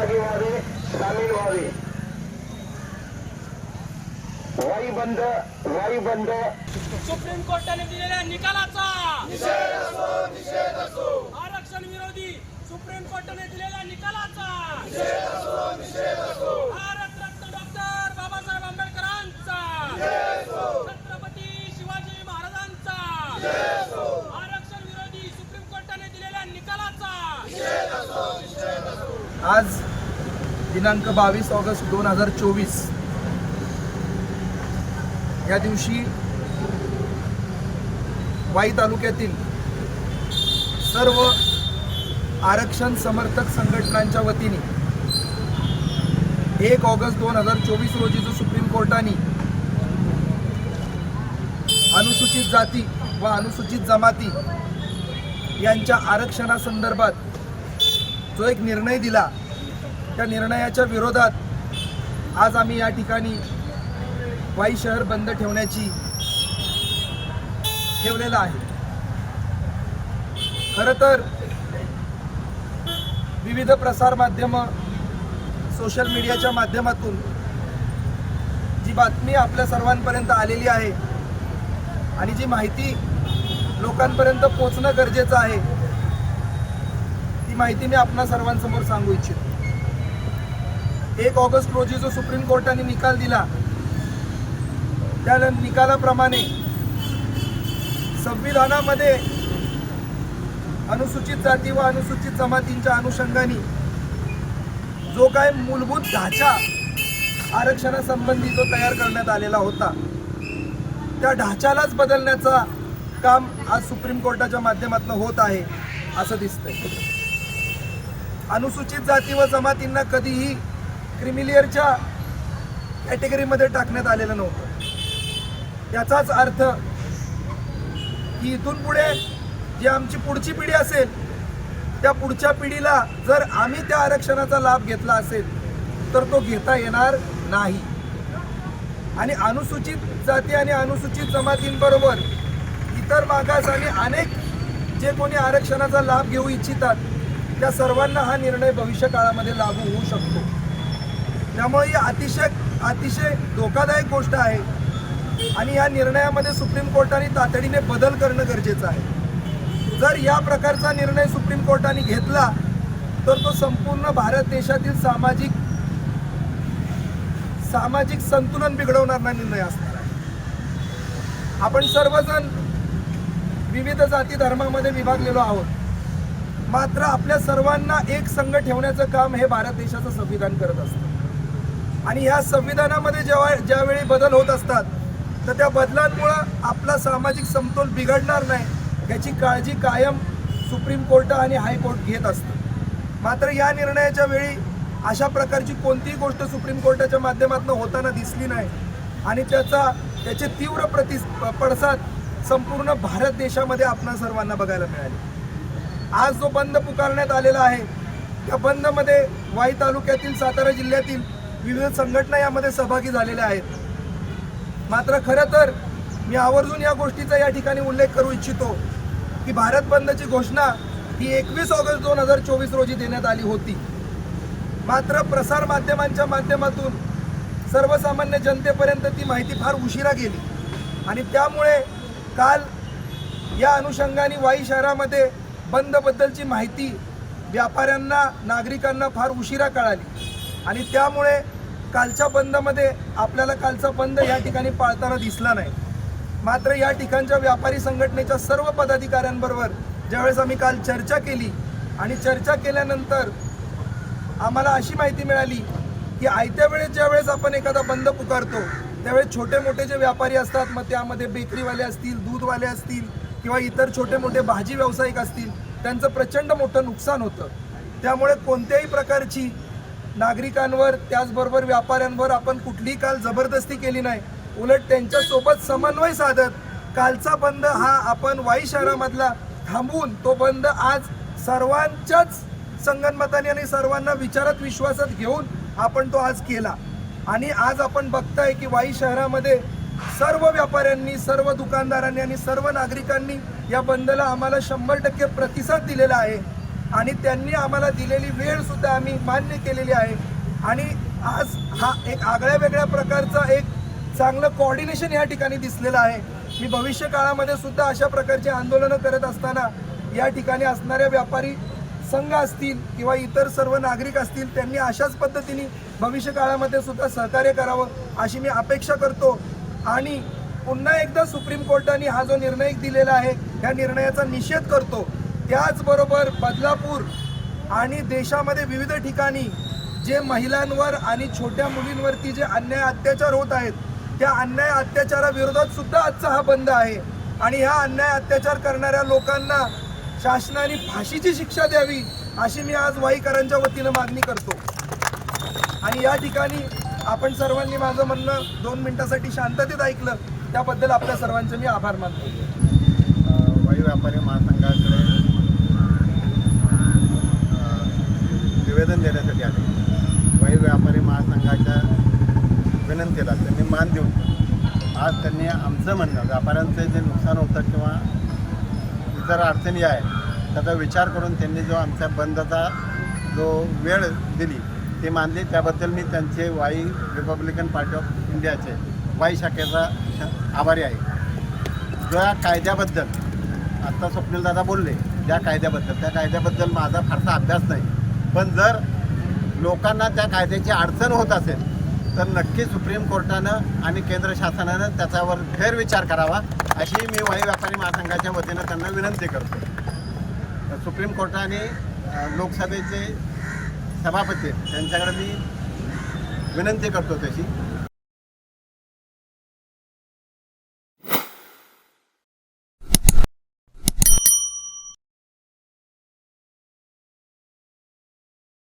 सहभागी व्हावे सामील व्हावे वाई बंद वाई बंद सुप्रीम कोर्टाने दिलेल्या निकालाचा आरक्षण विरोधी सुप्रीम कोर्टाने दिलेल्या निकालाचा भारतरत्न डॉक्टर बाबासाहेब आंबेडकरांचा छत्रपती शिवाजी महाराजांचा आरक्षण विरोधी सुप्रीम कोर्टाने दिलेल्या निकालाचा आज दिनांक बावीस ऑगस्ट दोन हजार चोवीस. या दिवशी वाई तालुक्यातील सर्व आरक्षण समर्थक संघटनांच्या वतीने एक ऑगस्ट दोन हजार चोवीस रोजी जो सुप्रीम कोर्टाने अनुसूचित जाती व अनुसूचित जमाती यांच्या आरक्षणासंदर्भात जो एक निर्णय दिला त्या निर्णयाच्या विरोधात आज आम्ही या ठिकाणी वाई शहर बंद ठेवण्याची ठेवलेलं आहे. खरं तर विविध प्रसारमाध्यमं सोशल मीडियाच्या माध्यमातून जी बातमी आपल्या सर्वांपर्यंत आलेली आहे आणि जी माहिती लोकांपर्यंत पोचणं गरजेचं आहे माहिती मी आपणा सर्वांसमोर सांगू इच्छितो. एक ऑगस्ट रोजी जो सुप्रीम कोर्टाने निकाल दिला त्या निकालाप्रमाणे संविधानामध्ये अनुसूचित जाती व अनुसूचित जमातींच्या अनुषंगाने जो काय मूलभूत ढाचा आरक्षणासंबंधी जो तयार करण्यात आलेला होता त्या ढाच्यालाच बदलण्याचा काम आज सुप्रीम कोर्टाच्या माध्यमातून होत आहे असं दिसतंय. अनुसूचित जाती व जमातींना कधीही क्रिमिलियरच्या कॅटेगरीमध्ये टाकण्यात आलेलं नव्हतं. याचाच अर्थ की इथून पुढे जी आमची पुढची पिढी असेल त्या पुढच्या पिढीला जर आम्ही त्या आरक्षणाचा लाभ घेतला असेल तर तो घेता येणार नाही. आणि अनुसूचित जाती आणि अनुसूचित जमातींबरोबर इतर मागास आणि अनेक जे कोणी आरक्षणाचा लाभ घेऊ इच्छितात त्या सर्वांना हा निर्णय भविष्य काळामध्ये लागू होऊ शकतो. त्यामुळे ही अतिशय अतिशय धोकादायक गोष्ट आहे आणि या निर्णयामध्ये सुप्रीम कोर्टाने तातडीने बदल करणं गरजेचं आहे. जर या प्रकारचा निर्णय सुप्रीम कोर्टाने घेतला तर तो संपूर्ण भारत देशातील सामाजिक सामाजिक संतुलन बिघडवणारा निर्णय असणार आहे. आपण सर्वजण विविध जाती धर्मामध्ये विभागलेलो आहोत. मात्र आपल्या सर्वांना एक संघ ठेवण्याचं काम हे भारत देशाचं संविधान करत असतं. आणि ह्या संविधानामध्ये जेव्हा ज्यावेळी बदल होत असतात तर त्या बदलांमुळं आपला सामाजिक समतोल बिघडणार नाही याची काळजी कायम सुप्रीम कोर्ट आणि हायकोर्ट घेत असतं. मात्र या निर्णयाच्या वेळी अशा प्रकारची कोणतीही गोष्ट सुप्रीम कोर्टाच्या माध्यमातून होताना दिसली नाही. आणि त्याचा त्याचे तीव्र प्रति पडसाद संपूर्ण भारत देशामध्ये आपणा सर्वांना बघायला मिळाले. आज जो बंद पुकारण्यात आलेला आहे त्या बंदमध्ये वाई तालुक्यातील सातारा जिल्ह्यातील विविध संघटना यामध्ये सहभागी झालेल्या आहेत. मात्र खरं तर मी आवर्जून या गोष्टीचा या ठिकाणी उल्लेख करू इच्छितो की भारत बंदची घोषणा ही एकवीस ऑगस्ट दोन हजार चोवीस रोजी देण्यात आली होती. मात्र प्रसार माध्यमांच्या माध्यमातून सर्वसामान्य जनतेपर्यंत ती माहिती फार उशिरा गेली आणि त्यामुळे काल या अनुषंगाने वाई शहरामध्ये बंदबद्दलची माहिती व्यापाऱ्यांना नागरिकांना फार उशिरा कळाली. आणि त्यामुळे कालच्या बंदमध्ये आपल्याला कालचा बंद या ठिकाणी पाळताना दिसला नाही. मात्र या ठिकाणच्या व्यापारी संघटनेच्या सर्व पदाधिकाऱ्यांबरोबर ज्यावेळेस आम्ही काल चर्चा केली आणि चर्चा केल्यानंतर आम्हाला अशी माहिती मिळाली की आयत्या वेळेस ज्यावेळेस आपण एखादा बंद पुकारतो त्यावेळेस छोटे मोठे जे व्यापारी असतात मग त्यामध्ये बेकरीवाले असतील दूधवाले असतील किंवा इतर छोटे मोठे भाजी व्यावसायिक असतील त्यांचं प्रचंड मोठं नुकसान होतं. त्यामुळे कोणत्याही प्रकारची नागरिकांवर त्याचबरोबर व्यापाऱ्यांवर आपण कुठलीही काल जबरदस्ती केली नाही. उलट त्यांच्यासोबत समन्वय साधत कालचा बंद हा आपण वाई शहरामधला थांबवून तो बंद आज सर्वांच्याच संगनमताने आणि सर्वांना विचारात विश्वासात घेऊन आपण तो आज केला. आणि आज आपण बघताय की वाई शहरामध्ये सर्व व्यापाऱ्यांनी सर्व दुकानदारांनी आणि सर्व नागरिकांनी या बंदला आम्हाला शंभर टक्के प्रतिसाद दिलेला आहे. आणि त्यांनी आम्हाला दिलेली वेळसुद्धा आम्ही मान्य केलेली आहे. आणि आज हा एक आगळ्या वेगळ्या प्रकारचा एक चांगलं कॉर्डिनेशन या ठिकाणी दिसलेलं आहे. मी भविष्य काळामध्ये सुद्धा अशा प्रकारची आंदोलनं करत असताना या ठिकाणी असणाऱ्या व्यापारी संघ असतील किंवा इतर सर्व नागरिक असतील त्यांनी अशाच पद्धतीने भविष्य काळामध्ये सुद्धा सहकार्य करावं अशी मी अपेक्षा करतो. आणि पुन्हा एकदा सुप्रीम कोर्टाने हा जो निर्णय दिलेला आहे या निर्णयाचा निषेध करतो. त्याचबरोबर बदलापूर आणि देशामध्ये विविध ठिकाणी जे महिलांवर आणि छोट्या मुलींवरती जे अन्याय अत्याचार होत आहेत त्या अन्याय अत्याचाराविरोधात सुद्धा आजचा हा बंद आहे. आणि ह्या अन्याय अत्याचार करणाऱ्या लोकांना शासनाने फाशीची शिक्षा द्यावी अशी मी आज वाईकरांच्या वतीनं मागणी करतो. आणि या ठिकाणी आपण सर्वांनी माझं म्हणणं दोन मिनिटासाठी शांततेत ऐकलं. त्याबद्दल आपल्या सर्वांचे मी आभार मानतो. वायू व्यापारी महासंघाकडे निवेदन देण्यासाठी आले. वायू व्यापारी महासंघाच्या विनंतीला त्यांनी मान देऊन आज त्यांनी आमचं म्हणणं व्यापाऱ्यांचं जे नुकसान होतं किंवा इतर अडचणी आहे त्याचा विचार करून त्यांनी जो आमच्या बंदचा जो वेळ दिली ते मानली. त्याबद्दल मी त्यांचे वाई रिपब्लिकन पार्टी ऑफ इंडियाचे वाई शाखेचा आभारी आहे. ज्या कायद्याबद्दल आत्ता स्वप्नीलदादा बोलले ज्या कायद्याबद्दल त्या कायद्याबद्दल माझा फारसा अभ्यास नाही. पण जर लोकांना त्या कायद्याची अडचण होत असेल तर नक्की सुप्रीम कोर्टानं आणि केंद्र शासनानं त्याच्यावर फेरविचार करावा अशी मी वाई व्यापारी महासंघाच्या वतीनं त्यांना विनंती करतो. सुप्रीम कोर्टाने लोकसभेचे सभापती आहेत, त्यांच्याकडे मी विनंती करतो तशी